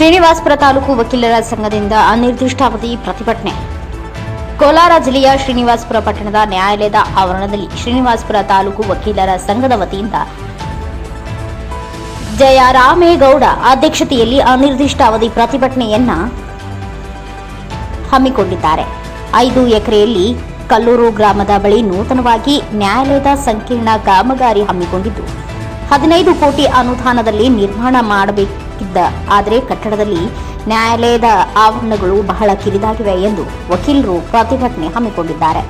ಶ್ರೀನಿವಾಸಪುರ ತಾಲೂಕು ವಕೀಲರ ಸಂಘದಿಂದ ಅನಿರ್ದಿಷ್ಟಾವಧಿ ಪ್ರತಿಭಟನೆ. ಕೋಲಾರ ಜಿಲ್ಲೆಯ ಶ್ರೀನಿವಾಸಪುರ ಪಟ್ಟಣದ ನ್ಯಾಯಾಲಯದ ಆವರಣದಲ್ಲಿ ಶ್ರೀನಿವಾಸಪುರ ತಾಲೂಕು ವಕೀಲರ ಸಂಘದ ವತಿಯಿಂದ ಜಯರಾಮೇಗೌಡ ಅಧ್ಯಕ್ಷತೆಯಲ್ಲಿ ಅನಿರ್ದಿಷ್ಟಾವಧಿ ಪ್ರತಿಭಟನೆಯನ್ನ ಹಮ್ಮಿಕೊಂಡಿದ್ದಾರೆ. ಐದು ಎಕರೆಯಲ್ಲಿ ಕಲ್ಲೂರು ಗ್ರಾಮದ ಬಳಿ ನೂತನವಾಗಿ ನ್ಯಾಯಾಲಯದ ಸಂಕೀರ್ಣ ಕಾಮಗಾರಿ ಹಮ್ಮಿಕೊಂಡಿದ್ದು. ಹದಿನೈದು ಕೋಟಿ ಅನುದಾನದಲ್ಲಿ ನಿರ್ಮಾಣ ಮಾಡಬೇಕಿದ್ದ ಆದರೆ ಕಟ್ಟಡದಲ್ಲಿ ನ್ಯಾಯಾಲಯದ ಆವರಣಗಳು ಬಹಳ ಕಿರಿದಾಗಿವೆ ಎಂದು ವಕೀಲರು ಪ್ರತಿಭಟನೆ ಹಮ್ಮಿಕೊಂಡಿದ್ದಾರೆ.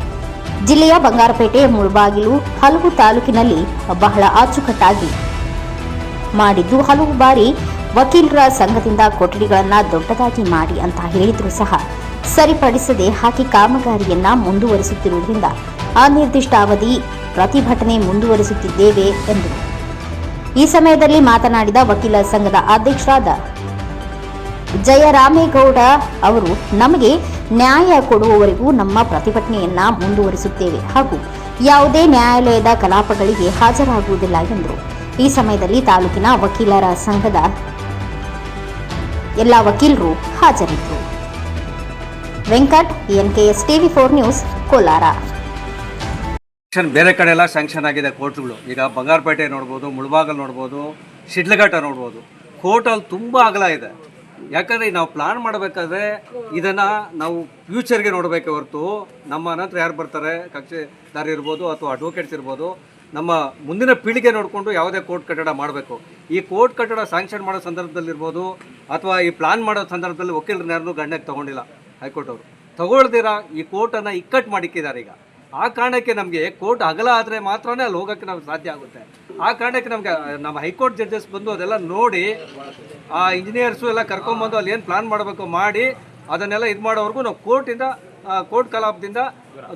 ಜಿಲ್ಲೆಯ ಬಂಗಾರಪೇಟೆ ಮುಳಬಾಗಿಲು ಹಲವು ತಾಲೂಕಿನಲ್ಲಿ ಬಹಳ ಅಚ್ಚುಕಟ್ಟಾಗಿ ಮಾಡಿದ್ದು, ಹಲವು ಬಾರಿ ವಕೀಲರ ಸಂಘದಿಂದ ಕೊಠಡಿಗಳನ್ನ ದೊಡ್ಡದಾಗಿ ಮಾಡಿ ಅಂತ ಹೇಳಿದರೂ ಸಹ ಸರಿಪಡಿಸದೆ ಹಾಕಿ ಕಾಮಗಾರಿಯನ್ನ ಮುಂದುವರಿಸುತ್ತಿರುವುದರಿಂದ ಅನಿರ್ದಿಷ್ಟಾವಧಿ ಪ್ರತಿಭಟನೆ ಮುಂದುವರಿಸುತ್ತಿದ್ದೇವೆ ಎಂದರು. ಈ ಸಮಯದಲ್ಲಿ ಮಾತನಾಡಿದ ವಕೀಲರ ಸಂಘದ ಅಧ್ಯಕ್ಷರಾದ ಜಯರಾಮೇಗೌಡ ಅವರು, ನಮಗೆ ನ್ಯಾಯ ಕೊಡುವವರೆಗೂ ನಮ್ಮ ಪ್ರತಿಭಟನೆಯನ್ನ ಮುಂದುವರಿಸುತ್ತೇವೆ ಹಾಗೂ ಯಾವುದೇ ನ್ಯಾಯಾಲಯದ ಕಲಾಪಗಳಿಗೆ ಹಾಜರಾಗುವುದಿಲ್ಲ ಎಂದರು. ಈ ಸಮಯದಲ್ಲಿ ತಾಲೂಕಿನ ವಕೀಲರ ಸಂಘದ ಎಲ್ಲ ವಕೀಲರು ಹಾಜರಿದ್ದರು. Venkat, NKS TV four news, Kolar. Sanction ಬೇರೆ ಕಡೆ ಎಲ್ಲ ಸ್ಯಾಂಕ್ಷನ್ ಆಗಿದೆ ಕೋರ್ಟ್ಗಳು. ಈಗ ಬಂಗಾರಪೇಟೆ ನೋಡ್ಬೋದು, ಮುಳಬಾಗಲ್ ನೋಡ್ಬೋದು, ಶಿಡ್ಲಘಟ್ಟ ನೋಡ್ಬೋದು. ಕೋರ್ಟಲ್ಲಿ ತುಂಬ ಅಗಲ ಇದೆ. ಯಾಕಂದರೆ ನಾವು ಪ್ಲಾನ್ ಮಾಡಬೇಕಾದ್ರೆ ಇದನ್ನು ನಾವು ಫ್ಯೂಚರ್ಗೆ ನೋಡಬೇಕೆ ಹೊರತು ನಮ್ಮ ನಂತರ ಯಾರು ಬರ್ತಾರೆ, ಕಕ್ಷಿದಾರ ಇರ್ಬೋದು ಅಥವಾ ಅಡ್ವೊಕೇಟ್ಸ್ ಇರ್ಬೋದು, ನಮ್ಮ ಮುಂದಿನ ಪೀಳಿಗೆ ನೋಡಿಕೊಂಡು ಯಾವುದೇ ಕೋರ್ಟ್ ಕಟ್ಟಡ ಮಾಡಬೇಕು. ಈ ಕೋರ್ಟ್ ಕಟ್ಟಡ ಸ್ಯಾಂಕ್ಷನ್ ಮಾಡೋ ಸಂದರ್ಭದಲ್ಲಿರ್ಬೋದು ಅಥವಾ ಈ ಪ್ಲಾನ್ ಮಾಡೋ ಸಂದರ್ಭದಲ್ಲಿ ವಕೀಲರನ್ನ ಯಾರನ್ನೂ ಗಣ್ಯಕ್ಕೆ ತೊಗೊಂಡಿಲ್ಲ ಹೈಕೋರ್ಟ್ ಅವರು. ತಗೊಳ್ದಿರ ಈ ಕೋರ್ಟನ್ನು ಇಕ್ಕಟ್ಟು ಮಾಡಿಕ್ಕಿದ್ದಾರೆ ಈಗ ಆ ಕಾರಣಕ್ಕೆ ನಮಗೆ ಕೋರ್ಟ್ ಅಗಲ ಆದರೆ ಮಾತ್ರನೇ ಅಲ್ಲಿ ಹೋಗೋಕ್ಕೆ ನಮ್ಗೆ ಸಾಧ್ಯ ಆಗುತ್ತೆ. ಆ ಕಾರಣಕ್ಕೆ ನಮಗೆ ನಮ್ಮ ಹೈಕೋರ್ಟ್ ಜಡ್ಜಸ್ ಬಂದು ಅದೆಲ್ಲ ನೋಡಿ, ಆ ಇಂಜಿನಿಯರ್ಸು ಎಲ್ಲ ಕರ್ಕೊಂಬಂದು ಅಲ್ಲಿ ಏನು ಪ್ಲಾನ್ ಮಾಡಬೇಕು ಮಾಡಿ, ಅದನ್ನೆಲ್ಲ ಇದು ಮಾಡೋವರೆಗೂ ನಾವು ಕೋರ್ಟಿಂದ ಕೋರ್ಟ್ ಕಲಾಪದಿಂದ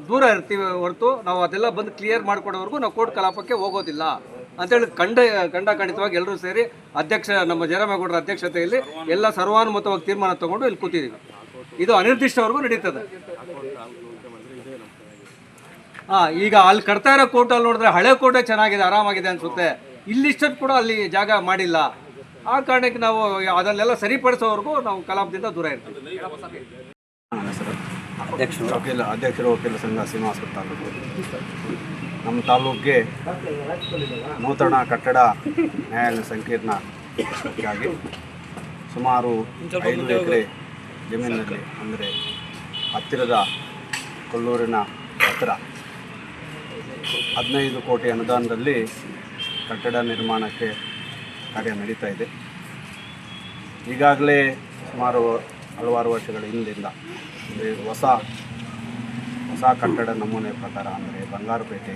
ದೂರ ಇರ್ತೀವಿ ಹೊರತು, ನಾವು ಅದೆಲ್ಲ ಬಂದು ಕ್ಲಿಯರ್ ಮಾಡಿಕೊಡೋವರೆಗೂ ನಾವು ಕೋರ್ಟ್ ಕಲಾಪಕ್ಕೆ ಹೋಗೋದಿಲ್ಲ. ಅಂತೇಳಿ ಖಂಡ ಖಂಡ ಖಂಡಿತವಾಗಿ ಎಲ್ಲರೂ ಸೇರಿ ಅಧ್ಯಕ್ಷ, ನಮ್ಮ ಜಯರಾಮೇಗೌಡರ ಅಧ್ಯಕ್ಷತೆಯಲ್ಲಿ ಎಲ್ಲ ಸರ್ವಾನುಮತವಾಗಿ ತೀರ್ಮಾನ ತಗೊಂಡು ಇಲ್ಲಿ ಕೂತಿದ್ದೀವಿ ಇದು ಅನಿರ್ದಿಷ್ಟವರೆಗೂ ನಡೀತದೆ. ಹಾ ಈಗ ಅಲ್ಲಿ ಕಟ್ತಾ ಇರೋ ಕೋರ್ಟಲ್ಲಿ ನೋಡಿದ್ರೆ ಹಳೆ ಕೋಟೆ ಚೆನ್ನಾಗಿದೆ, ಆರಾಮಾಗಿದೆ ಅನ್ಸುತ್ತೆ. ಇಲ್ಲಿಷ್ಟೊತ್ತು ಕೂಡ ಅಲ್ಲಿ ಜಾಗ ಮಾಡಿಲ್ಲ. ಆ ಕಾರಣಕ್ಕೆ ನಾವು ಅದನ್ನೆಲ್ಲ ಸರಿಪಡಿಸೋವರೆಗೂ ನಾವು ಕಲಾಪದಿಂದ ದೂರ ಇರ್ತೀವಿ. ಅಧ್ಯಕ್ಷರು, ವಕೀಲ ಅಧ್ಯಕ್ಷರು, ವಕೀಲ ಸಂಘ ಶ್ರೀನಿವಾಸ ತಾಲೂಕು ನಮ್ಮ ತಾಲೂಕಿಗೆ ನೂತನ ಕಟ್ಟಡ, ನ್ಯಾಯಾಲಯ ಸಂಕೀರ್ಣಕ್ಕಾಗಿ ಸುಮಾರು ಐದು ಎಕರೆ ಜಮೀನಿನಲ್ಲಿ ಅಂದರೆ ಹತ್ತಿರದ ಕೊಲ್ಲೂರಿನ ಹತ್ತಿರ ಹದಿನೈದು ಕೋಟಿ ಅನುದಾನದಲ್ಲಿ ಕಟ್ಟಡ ನಿರ್ಮಾಣಕ್ಕೆ ಕಾರ್ಯ ನಡೀತಾ ಇದೆ. ಈಗಾಗಲೇ ಸುಮಾರು ಹಲವಾರು ವರ್ಷಗಳ ಹಿಂದಿಂದ ಹೊಸ ಹೊಸ ಕಟ್ಟಡ ನಮೂನೆ ಪ್ರಕಾರ ಅಂದರೆ ಬಂಗಾರಪೇಟೆ,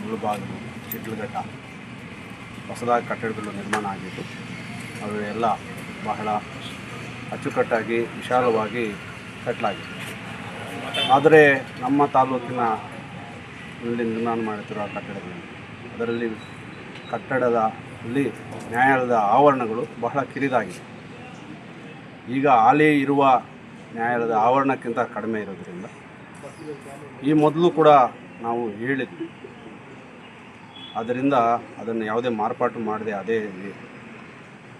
ಮುಳುಬಾಗಿಲು, ಚಿಟ್ಲಘಟ್ಟ ಹೊಸದಾಗಿ ಕಟ್ಟಡಗಳು ನಿರ್ಮಾಣ ಆಗಿದ್ದು ಎಲ್ಲ ಬಹಳ ಅಚ್ಚುಕಟ್ಟಾಗಿ, ವಿಶಾಲವಾಗಿ ಕಟ್ಟಲಾಗಿದೆ ಆದರೆ ನಮ್ಮ ತಾಲೂಕಿನ ಇಲ್ಲಿ ನಿರ್ಮಾಣ ಮಾಡುತ್ತಿರುವ ಕಟ್ಟಡಗಳು ಅದರಲ್ಲಿ ಕಟ್ಟಡದ ಅಲ್ಲಿ ನ್ಯಾಯಾಲಯದ ಆವರಣಗಳು ಬಹಳ ಕಿರಿದಾಗಿದೆ. ಈಗ ಹಾಲಿ ಇರುವ ನ್ಯಾಯಾಲಯದ ಆವರಣಕ್ಕಿಂತ ಕಡಿಮೆ ಇರೋದರಿಂದ ಈ ಮೊದಲು ಕೂಡ ನಾವು ಹೇಳಿದ್ವಿ. ಆದ್ದರಿಂದ ಅದನ್ನು ಯಾವುದೇ ಮಾರ್ಪಾಟು ಮಾಡದೆ ಅದೇ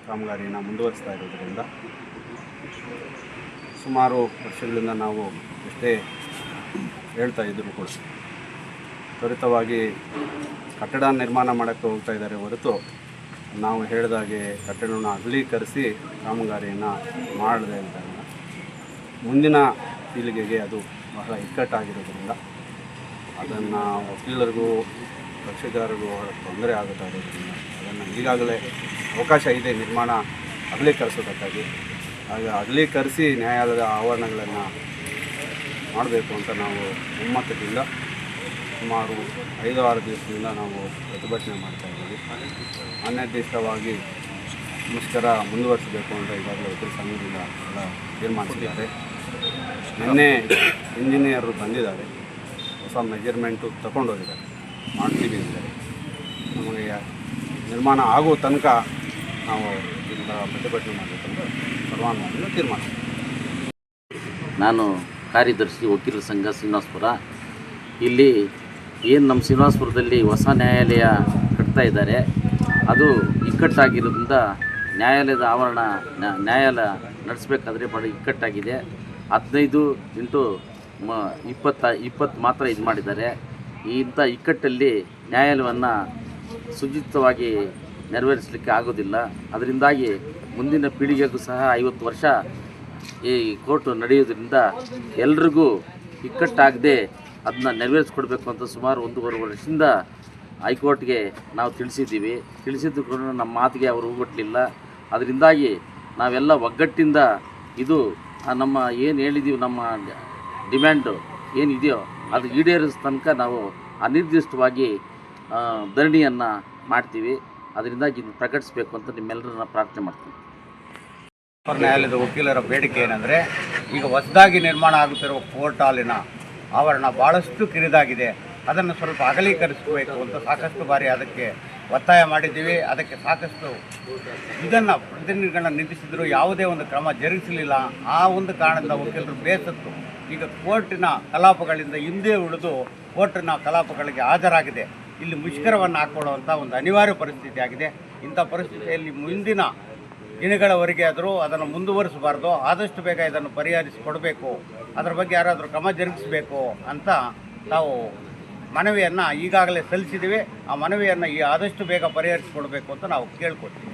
ಕಾಮಗಾರಿನ ಮುಂದುವರಿಸ್ತಾ ಇರೋದರಿಂದ ಸುಮಾರು ವರ್ಷಗಳಿಂದ ನಾವು ಎಷ್ಟೇ ಹೇಳ್ತಾ ಇದ್ದರೂ ಕೂಡ ತ್ವರಿತವಾಗಿ ಕಟ್ಟಡ ನಿರ್ಮಾಣ ಮಾಡೋಕ್ಕೆ ಹೋಗ್ತಾ ಇದ್ದಾರೆ ಹೊರತು ನಾವು ಹೇಳಿದಾಗೆ ಕಟ್ಟಡವನ್ನು ಅಗಲೀಕರಿಸಿ ಕಾಮಗಾರಿಯನ್ನು ಮಾಡಿದೆ ಅಂತ ಮುಂದಿನ ಪೀಳಿಗೆಗೆ ಅದು ಬಹಳ ಇಕ್ಕಟ್ಟಾಗಿರೋದ್ರಿಂದ ಅದನ್ನು ವಕೀಲರಿಗೂ, ಕಕ್ಷಿಗಾರರಿಗೂ ತೊಂದರೆ ಆಗುತ್ತಾ ಇರೋದ್ರಿಂದ ಅದನ್ನು ಈಗಾಗಲೇ ಅವಕಾಶ ಇದೆ ನಿರ್ಮಾಣ ಅಗಲೀಕರಿಸೋದಕ್ಕಾಗಿ. ಆಗ ಅಗಲೀಕರಿಸಿ ನ್ಯಾಯಾಲಯದ ಆವರಣಗಳನ್ನು ಮಾಡಬೇಕು ಅಂತ ನಾವು ಒಮ್ಮತದಿಂದ ಸುಮಾರು ಐದು ಆರು ದಿವಸದಿಂದ ನಾವು ಪ್ರತಿಭಟನೆ ಮಾಡ್ತಾ ಇದ್ದೀವಿ. ಅನಿರ್ದಿಷ್ಟವಾಗಿ ಮುಷ್ಕರ ಮುಂದುವರಿಸಬೇಕು ಅಂತ ಈಗಾಗಲೇ ವಕೀಲ ಸಂಘದಿಂದ ಎಲ್ಲ ತೀರ್ಮಾನಿಸಿದ್ದಾರೆ. ನಿನ್ನೆ ಇಂಜಿನಿಯರು ಬಂದಿದ್ದಾರೆ. ಹೊಸ ಮೆಜರ್ಮೆಂಟು ತಗೊಂಡೋಗಿದ್ದಾರೆ. ಮಾಡ್ತೀವಿ ಅಂದರೆ ನಮಗೆ ನಿರ್ಮಾಣ ಆಗೋ ತನಕ ನಾವು ಇದರ ಪ್ರತಿಭಟನೆ ಮಾಡಬೇಕಂತ ಸರ್ವಾನುಮಾನ ತೀರ್ಮಾನಿಸ್ತೀವಿ ನಾನು ಕಾರ್ಯದರ್ಶಿ ವಕೀಲ ಸಂಘ ಶ್ರೀನಿವಾಸಪುರ. ಇಲ್ಲಿ ಏನು ನಮ್ಮ ಶ್ರೀನಿವಾಸಪುರದಲ್ಲಿ ಹೊಸ ನ್ಯಾಯಾಲಯ ಕಟ್ತಾ ಇದ್ದಾರೆ, ಅದು ಇಕ್ಕಟ್ಟಾಗಿರೋದ್ರಿಂದ ನ್ಯಾಯಾಲಯದ ಆವರಣ ನ್ಯಾಯಾಲಯ ನಡೆಸಬೇಕಾದ್ರೆ ಭಾಳ ಇಕ್ಕಟ್ಟಾಗಿದೆ. ಹದಿನೈದು ಇಂಟು ಮ, ಇಪ್ಪತ್ತ, ಇಪ್ಪತ್ತು ಮಾತ್ರ ಇದು ಮಾಡಿದ್ದಾರೆ. ಇಂಥ ಇಕ್ಕಟ್ಟಲ್ಲಿ ನ್ಯಾಯಾಲಯವನ್ನು ಸುಜಿತವಾಗಿ ನೆರವೇರಿಸಲಿಕ್ಕೆ ಆಗೋದಿಲ್ಲ. ಅದರಿಂದಾಗಿ ಮುಂದಿನ ಪೀಳಿಗೆಗೂ ಸಹ ಐವತ್ತು ವರ್ಷ ಈ ಕೋರ್ಟು ನಡೆಯೋದ್ರಿಂದ ಎಲ್ರಿಗೂ ಇಕ್ಕಟ್ಟಾಗದೆ ಅದನ್ನ ನೆರವೇರಿಸ್ಕೊಡ್ಬೇಕು ಅಂತ ಸುಮಾರು ಒಂದೂವರೆ ವರ್ಷದಿಂದ ಹೈಕೋರ್ಟ್ಗೆ ನಾವು ತಿಳಿಸಿದ್ದೀವಿ. ತಿಳಿಸಿದ್ದು ಕೂಡ ನಮ್ಮ ಮಾತಿಗೆ ಅವರು ಹೂಗೊಟ್ಟಲಿಲ್ಲ ಅದರಿಂದಾಗಿ ನಾವೆಲ್ಲ ಒಗ್ಗಟ್ಟಿಂದ ಇದು ನಮ್ಮ ಏನು ಹೇಳಿದ್ದೀವಿ ನಮ್ಮ ಡಿಮ್ಯಾಂಡು ಏನಿದೆಯೋ ಅದು ಈಡೇರಿಸ ತನಕ ನಾವು ಅನಿರ್ದಿಷ್ಟವಾಗಿ ಧರಣಿಯನ್ನು ಮಾಡ್ತೀವಿ. ಅದರಿಂದಾಗಿ ಇದನ್ನು ಪ್ರಕಟಿಸಬೇಕು ಅಂತ ನಿಮ್ಮೆಲ್ಲರನ್ನ ಪ್ರಾರ್ಥನೆ ಮಾಡ್ತೀನಿ. ನ್ಯಾಯಾಲಯದ ವಕೀಲರ ಬೇಡಿಕೆ ಏನಂದರೆ, ಈಗ ಹೊಸದಾಗಿ ನಿರ್ಮಾಣ ಆಗುತ್ತಿರುವ ಕೋರ್ಟ್ ಹಾಲಿನ ಆವರಣ ಭಾಳಷ್ಟು ಕಿರಿದಾಗಿದೆ. ಅದನ್ನು ಸ್ವಲ್ಪ ಅಗಲೀಕರಿಸಬೇಕು ಅಂತ ಸಾಕಷ್ಟು ಬಾರಿ ಅದಕ್ಕೆ ಒತ್ತಾಯ ಮಾಡಿದ್ದೀವಿ. ಅದಕ್ಕೆ ಸಾಕಷ್ಟು ಇದನ್ನು ಪ್ರತಿನಿಧಿಗಳನ್ನ ನಿಂದಿಸಿದ್ರು. ಯಾವುದೇ ಒಂದು ಕ್ರಮ ಜರುಗಿಸಲಿಲ್ಲ. ಆ ಒಂದು ಕಾರಣದಿಂದ ವಕೀಲರು ಬೇಸತ್ತು. ಈಗ ಕೋರ್ಟಿನ ಕಲಾಪಗಳಿಂದ ಹಿಂದೆ ಉಳಿದು ಕೋರ್ಟಿನ ಕಲಾಪಗಳಿಗೆ ಹಾಜರಾಗಿದೆ. ಇಲ್ಲಿ ಮುಷ್ಕರವನ್ನು ಹಾಕೊಳ್ಳುವಂಥ ಒಂದು ಅನಿವಾರ್ಯ ಪರಿಸ್ಥಿತಿ ಆಗಿದೆ ಇಂಥ ಪರಿಸ್ಥಿತಿಯಲ್ಲಿ ಮುಂದಿನ ದಿನಗಳವರೆಗೆ ಆದರೂ ಅದನ್ನು ಮುಂದುವರಿಸಬಾರ್ದು. ಆದಷ್ಟು ಬೇಗ ಇದನ್ನು ಪರಿಹರಿಸಿಕೊಡಬೇಕು. ಅದರ ಬಗ್ಗೆ ಯಾರಾದರೂ ಕ್ರಮ ಜರುಗಿಸಬೇಕು ಅಂತ ನಾವು ಮನವಿಯನ್ನು ಈಗಾಗಲೇ ಸಲ್ಲಿಸಿದ್ದೀವಿ. ಆ ಮನವಿಯನ್ನು ಈ ಆದಷ್ಟು ಬೇಗ ಪರಿಹರಿಸಿಕೊಡಬೇಕು ಅಂತ ನಾವು ಕೇಳ್ಕೊತೀವಿ